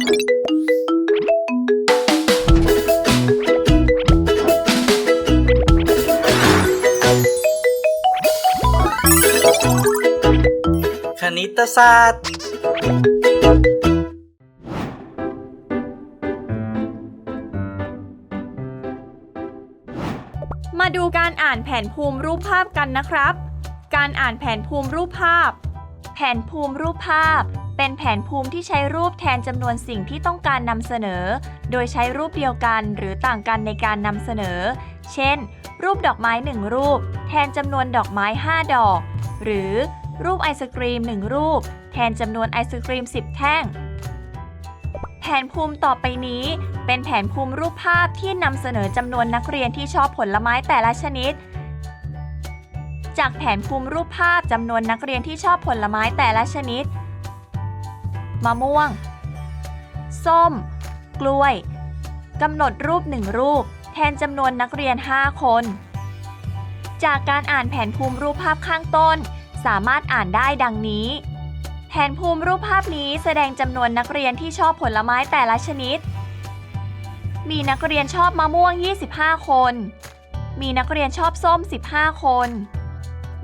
คณิตศาสตร์ มาดูการอ่านแผนภูมิรูปภาพกันนะครับ การอ่านแผนภูมิรูปภาพ แผนภูมิรูปภาพ เป็นแผนภูมิที่ใช้รูปแทนจำนวนสิ่งที่ต้องการนำเสนอ โดยใช้รูปเดียวกันหรือต่างกันในการนำเสนอ เช่น รูปดอกไม้ 1 รูป แทนจำนวนดอกไม้ 5 ดอก หรือรูปไอศกรีม 1 รูป แทนจำนวนไอศกรีม 10 แท่ง แผนภูมิต่อไปนี้ เป็นแผนภูมิรูปภาพที่นำเสนอจำนวนนักเรียนที่ชอบผลไม้แต่ละชนิด จากแผนภูมิรูปภาพจำนวนนักเรียนที่ชอบผลไม้แต่ละชนิด มะม่วง ส้ม กล้วย กำหนดรูปหนึ่งรูป แทนจำนวนนักเรียน 5 คน จากการอ่านแผนภูมิรูปภาพข้างต้น สามารถอ่านได้ดังนี้ แผนภูมิรูปภาพนี้แสดงจำนวนนักเรียนที่ชอบผลไม้แต่ละชนิด มีนักเรียนชอบมะม่วง 25 คน มีนักเรียนชอบส้ม 15 คน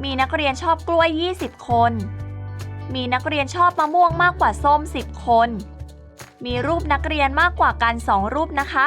มีนักเรียนชอบกล้วย 20 คน มีนักเรียนชอบมะม่วงมากกว่าส้ม 10 คน มีรูปนักเรียนมากกว่ากัน 2 รูปนะคะ